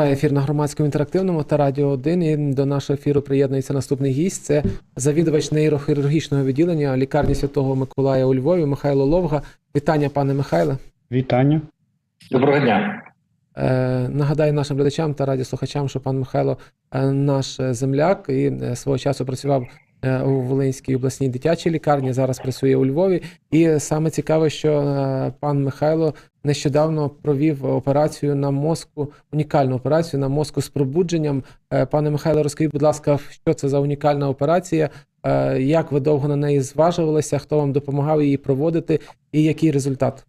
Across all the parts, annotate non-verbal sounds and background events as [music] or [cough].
Триває ефір на громадському інтерактивному та радіо 1. І до нашого ефіру приєднується наступний гість. Це завідувач нейрохірургічного відділення лікарні Святого Миколая у Львові Михайло Ловга. Вітання, пане Михайле. Вітання. Доброго дня. Е, нагадаю нашим глядачам та радіослухачам, що пан Михайло е, наш земляк і е, свого часу працював е, у Волинській обласній дитячій лікарні. Зараз працює у Львові. І саме цікаве, що е, пан Михайло нещодавно провів операцію на мозку, унікальну операцію на мозку з пробудженням. Е, Пане Михайло, розкажіть, будь ласка, що це за унікальна операція? Е, Як ви довго на неї зважувалися? Хто вам допомагав її проводити, і який результат?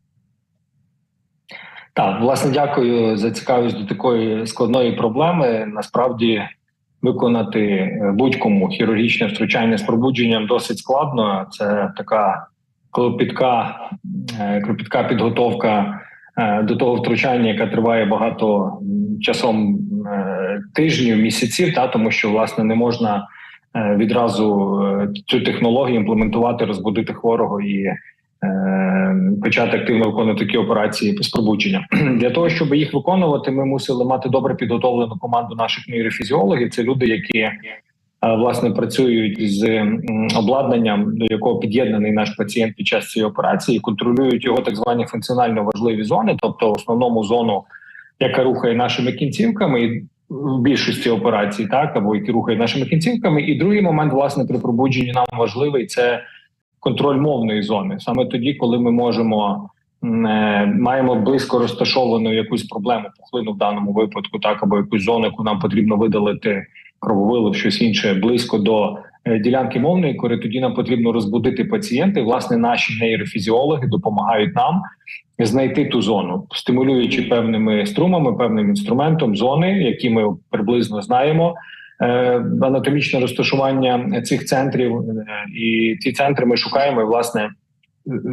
Так, власне, дякую за цікавість до такої складної проблеми. Насправді виконати е, будь-кому хірургічне втручання з пробудженням досить складно. Це така клопітка, е, кропітка підготовка е, до того втручання, яка триває багато часом е, тижнів, місяців, та тому що власне не можна відразу цю технологію імплементувати, розбудити хворого і почати активно виконувати такі операції з пробудження. [clears throat] Для того щоб їх виконувати, ми мусили мати добре підготовлену команду наших нейрофізіологів. Це люди, які власне працюють з обладнанням, до якого під'єднаний наш пацієнт під час цієї операції, контролюють його так звані функціонально важливі зони, тобто основному зону, яка рухає нашими кінцівками. і В більшості операцій, так або які рухають нашими кінцівками, і другий момент, власне, при пробудженні нам важливий це контроль мовної зони. Саме тоді, коли ми можемо е, маємо близько розташовану якусь проблему, пухлину в даному випадку, так або якусь зону, яку нам потрібно видалити крововилив, щось інше близько до е, ділянки мовної кори. Тоді нам потрібно розбудити пацієнта. І, Власне, наші нейрофізіологи допомагають нам знайти ту зону, стимулюючи певними струмами, певним інструментом зони, які ми приблизно знаємо. е, Анатомічне розташування цих центрів, е, і ці центри ми шукаємо і, власне.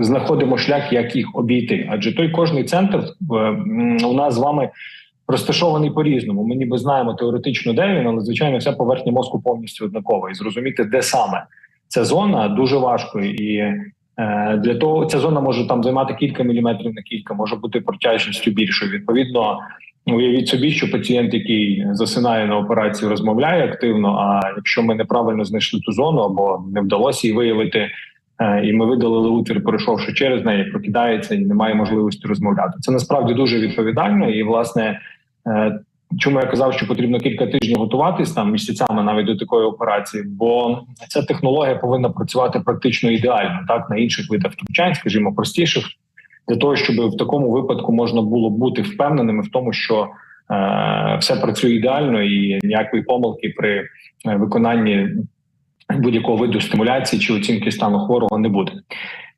Знаходимо шлях, як їх обійти, адже той кожний центр у нас з вами розташований по-різному. Ми ніби знаємо теоретично, де він, але звичайно, вся поверхня мозку повністю однакова. І зрозуміти, де саме ця зона, дуже важко. І е, для того ця зона може там займати кілька міліметрів на кілька, може бути протяжністю більшою. Відповідно, уявіть собі, що пацієнт, який засинає на операцію, розмовляє активно. А якщо ми неправильно знайшли ту зону або не вдалося її виявити. е, І ми видалили утвір, перейшовши через неї, прокидається і немає можливості розмовляти. Це насправді дуже відповідально. І власне, чому я казав, що потрібно кілька тижнів готуватись там місяцями навіть до такої операції, бо ця технологія повинна працювати практично ідеально, так на інших видах втручань, скажімо, простіших, для того, щоб в такому випадку можна було бути впевненими в тому, що е, все працює ідеально і ніякої помилки при е, виконанні будь-якого виду стимуляції чи оцінки стану хворого не буде.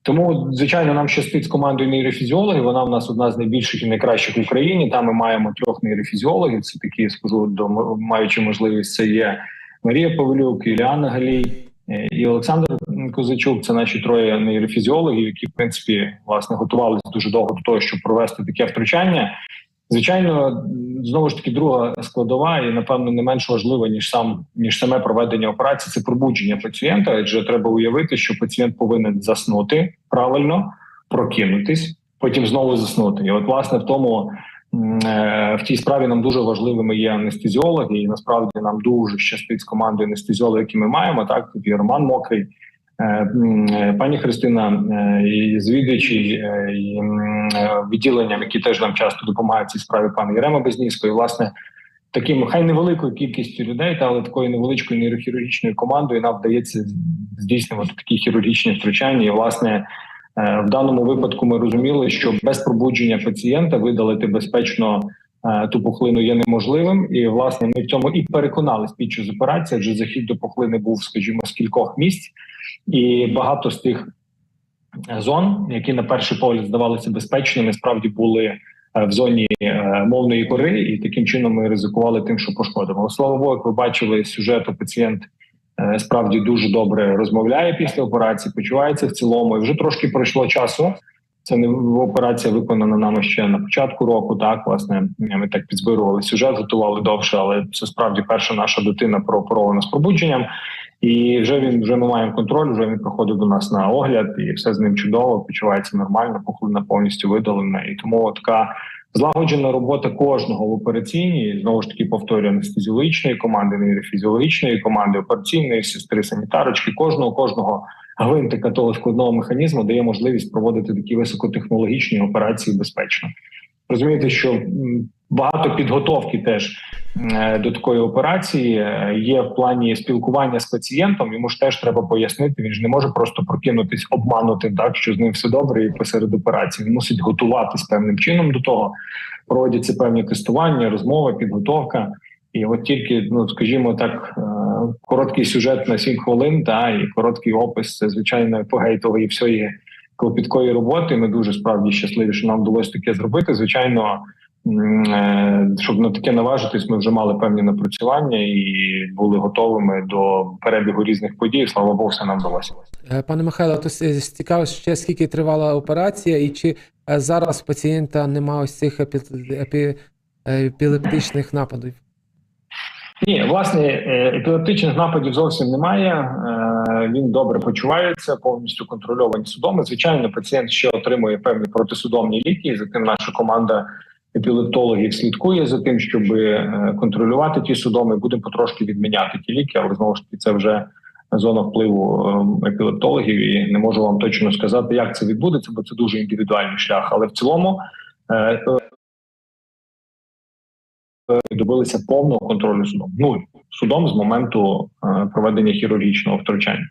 Тому, звичайно, нам щастить з командою нейрофізіологів. Вона в нас одна з найбільших і найкращих в Україні. Там ми маємо трьох нейрофізіологів. Це такі, скажу, до маючи можливість, це є Марія Павлюк, Іліана Галій е, і Олександр Козачук. Це наші троє нейрофізіологів, які в принципі власне готувалися дуже довго до того, щоб провести таке втручання. Звичайно, знову ж таки, друга складова, і напевно не менш важлива ніж сам ніж саме проведення операції. Це пробудження пацієнта. Адже треба уявити, що пацієнт повинен заснути правильно, прокинутись, потім знову заснути. І от, власне, в тому е, в тій справі нам дуже важливими є анестезіологи, і насправді нам дуже щастить з командою анестезіологів, які ми маємо. Так тут є Роман Мокрий. Е, е, Пані Христина е, звідувачі відділенням, які теж нам часто допомагають в цій справі пан Єрема Безнісько. Власне таким хай невеликою кількістю людей, та але такою невеличкою нейрохірургічною командою нам вдається здійснювати такі хірургічні втручання. І власне в даному випадку ми розуміли, що без пробудження пацієнта видалити безпечно. Е, Ту пухлину є неможливим, і власне ми в цьому і переконались під час операції, адже захід до пухлини був, скажімо, з кількох місць, і багато з тих зон, які на перший погляд здавалися безпечними, справді були е, в зоні е, мовної кори, і таким чином ми ризикували тим, що пошкодимо. Слава Богу, як ви бачили з сюжету, пацієнт е, справді дуже добре розмовляє після операції, почувається в цілому. І вже трошки пройшло часу. Це не операція виконана нами ще на початку року. Так, власне, ми так підзбирували сюжет, готували довше, але це справді перша наша дитина прооперована з пробудженням. І вже він вже ми маємо контроль. Вже він приходив до нас на огляд, і все з ним чудово, почувається нормально, пухлина повністю видалена. І тому така Злагоджена робота кожного в операційній, знову ж таки повторюю, анестезіологічної команди, нейрофізіологічної команди, операційної сестри, санітарочки, кожного кожного гвинтика того складного механізму дає можливість проводити такі високотехнологічні операції безпечно. Розумієте, що багато підготовки теж е, до такої операції е, є в плані спілкування з пацієнтом. Йому ж теж треба пояснити. Він ж не може просто прокинутись, обманути так, що з ним все добре, і посеред операції він мусить готуватись певним чином до того. Проводяться певні тестування, розмови, підготовка. І от тільки, ну скажімо так, е, короткий сюжет на 7 хвилин, та і короткий опис це звичайно і всієї клопіткої роботи. Ми дуже справді щасливі, що нам вдалося таке зробити. Звичайно, е, щоб на таке наважитись, ми вже мали певні напрацювання і були готовими до перебігу різних подій. Слава Богу, все нам вдалося. Е, Пане Михайло, то цікаво ще скільки тривала операція, і чи зараз пацієнта немає ось цих епі- епі- епілептичних нападів? Ні, власне, е, епілептичних нападів зовсім немає. Е, Він добре почувається, повністю контрольовані судоми. Звичайно, пацієнт ще отримує певні протисудомні ліки. і За тим наша команда епілептологів слідкує за тим, щоб е, контролювати ті судоми. Будемо потрошки відміняти ті ліки, але знову ж таки це вже зона впливу е, епілептологів. І не можу вам точно сказати, як це відбудеться, бо це дуже індивідуальний шлях. Але в цілому. Е, добилися повного контролю судом. Нуль судом з моменту е, проведення хірургічного втручання.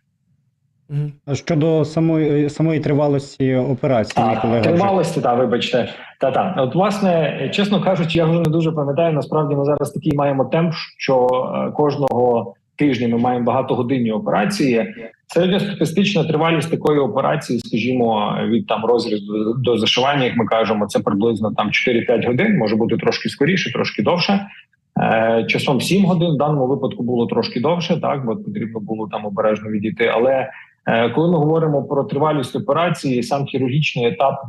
А Щодо самої самої тривалості операції, А, колега вже тривалості, та вибачте, та та от власне, чесно кажучи, я вже не дуже пам'ятаю. Насправді ми зараз такий маємо темп, що е, кожного тижня ми маємо багатогодинні операції. Середньостатистична тривалість такої операції, скажімо, від там розрізу до, зашивання, як ми кажемо, це приблизно там 4-5 годин, може бути трошки скоріше, трошки довше. Е, Часом 7 годин в даному випадку було трошки довше, так бо потрібно було там обережно відійти. Але е, коли ми говоримо про тривалість операції, сам хірургічний етап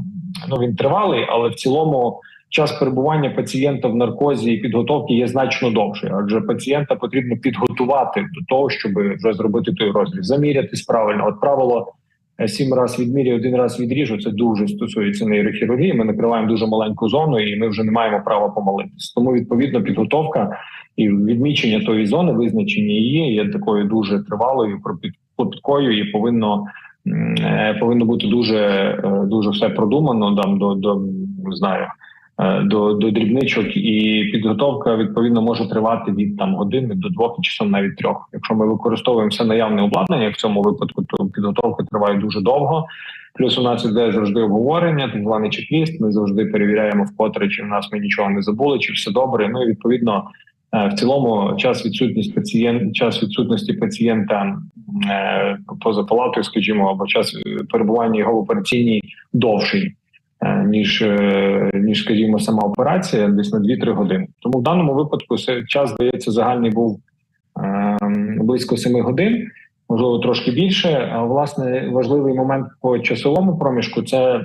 ну він тривалий, але в цілому час перебування пацієнта в наркозі і підготовки є значно довше. Адже пацієнта потрібно підготувати до того, щоб вже зробити той розріз, замірятись правильно. От правило е, сім раз відміряю, один раз відріжу. Це дуже стосується нейрохірургії. Ми накриваємо дуже маленьку зону, і ми вже не маємо права помилитись. Тому відповідно підготовка і відмічення тої зони, визначення її є такою дуже тривалою, кропіт- клопіткою і повинно. е, Повинно бути дуже е, дуже все продумано там до до не знаю до, до дрібничок, і підготовка відповідно може тривати від там години до двох часом навіть трьох. Якщо ми використовуємо все наявне обладнання, в цьому випадку, то підготовка триває дуже довго. Плюс у нас іде завжди обговорення, так званий чек-ліст. Ми завжди перевіряємо вкотре, чи в нас ми нічого не забули, чи все добре. Ну і відповідно. е, В цілому час відсутність пацієнт, час відсутності пацієнта е, поза палатою, скажімо, або час е, перебування його в операційній довший е, ніж е, ніж, скажімо, сама операція, десь на 2-3 години. Тому в даному випадку час здається загальний був е, близько 7 годин, можливо, трошки більше. А власне важливий момент по часовому проміжку це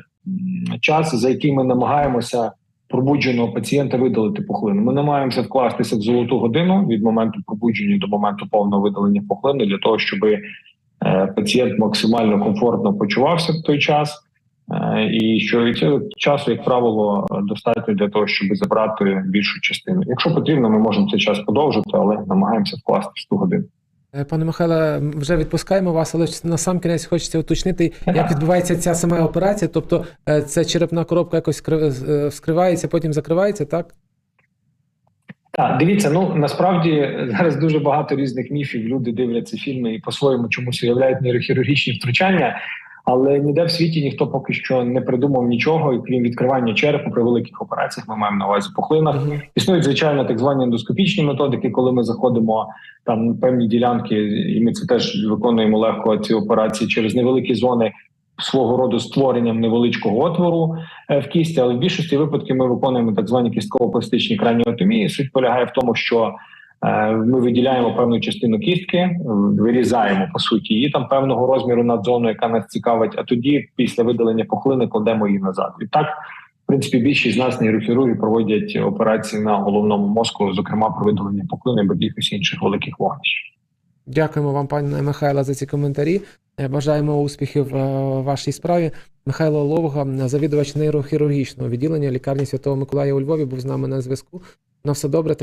час, за який ми намагаємося пробудженого пацієнта видалити пухлину. Ми намагаємося вкластися в золоту годину від моменту пробудження до моменту повного видалення пухлини для того, щоб е, пацієнт максимально комфортно почувався в той час. Е, І що і цього часу, як правило, достатньо для того, щоб забрати більшу частину. Якщо потрібно, ми можемо цей час подовжити, але намагаємося вкласти в 100 годин. Е, Пане Михайле, вже відпускаємо вас, але на сам кінець хочеться уточнити, як відбувається ця сама операція. Тобто е, ця черепна коробка якось скри- вскривається, потім закривається, так? Так, дивіться, ну насправді зараз дуже багато різних міфів. Люди дивляться фільми і по-своєму чомусь уявляють нейрохірургічні втручання. Але ніде в світі ніхто поки що не придумав нічого, і крім відкривання черепу при великих операціях. Ми маємо на увазі пухлинах. Існують звичайно так звані ендоскопічні методики, коли ми заходимо там на певні ділянки, і ми це теж виконуємо легко ці операції через невеликі зони свого роду створенням невеличкого отвору е, в кісті. Але в більшості випадків ми виконуємо так звані кістково-пластичні краніотомії. Суть полягає в тому, що ми виділяємо певну частину кістки, е, вирізаємо по суті її там певного розміру над зоною, яка нас цікавить. А тоді, після видалення пухлини, кладемо її назад. І так, в принципі, більшість з нас нейрохірургів проводять операції на головному мозку, зокрема про видалення пухлини або якихось інших великих вогнищ. Дякуємо вам, пане Михайло, за ці коментарі. Е, Бажаємо успіхів е, в вашій справі. Михайло Ловга, завідувач нейрохірургічного відділення лікарні Святого Миколая у Львові, був з нами на зв'язку. На все добре.